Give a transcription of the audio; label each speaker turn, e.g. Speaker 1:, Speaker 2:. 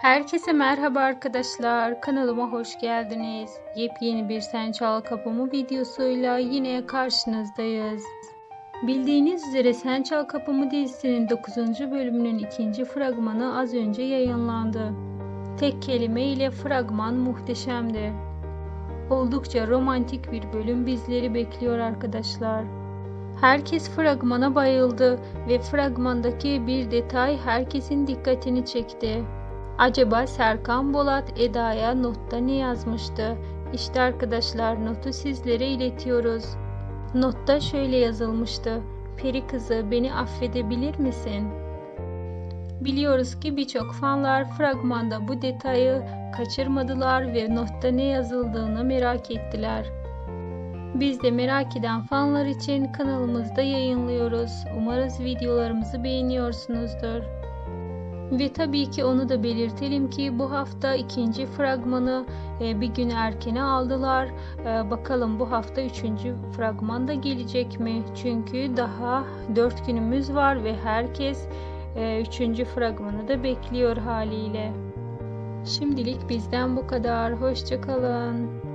Speaker 1: Herkese merhaba arkadaşlar. Kanalıma hoş geldiniz. Yepyeni bir Sen Çal Kapımı videosuyla yine karşınızdayız. Bildiğiniz üzere Sen Çal Kapımı dizisinin 9. bölümünün ikinci fragmanı az önce yayınlandı. Tek kelime ile fragman muhteşemdi. Oldukça romantik bir bölüm bizleri bekliyor arkadaşlar. Herkes fragmana bayıldı ve fragmandaki bir detay herkesin dikkatini çekti. Acaba Serkan Bolat Eda'ya notta ne yazmıştı? İşte arkadaşlar notu sizlere iletiyoruz. Notta şöyle yazılmıştı. Peri kızı beni affedebilir misin? Biliyoruz ki birçok fanlar fragmanda bu detayı kaçırmadılar ve notta ne yazıldığını merak ettiler. Biz de merak eden fanlar için kanalımızda yayınlıyoruz. Umarız videolarımızı beğeniyorsunuzdur. Ve tabii ki onu da belirtelim ki bu hafta ikinci fragmanı e, bir gün erkene aldılar. E, bakalım bu hafta üçüncü fragman da gelecek mi? Çünkü daha dört günümüz var ve herkes e, üçüncü fragmanı da bekliyor haliyle. Şimdilik bizden bu kadar. Hoşçakalın.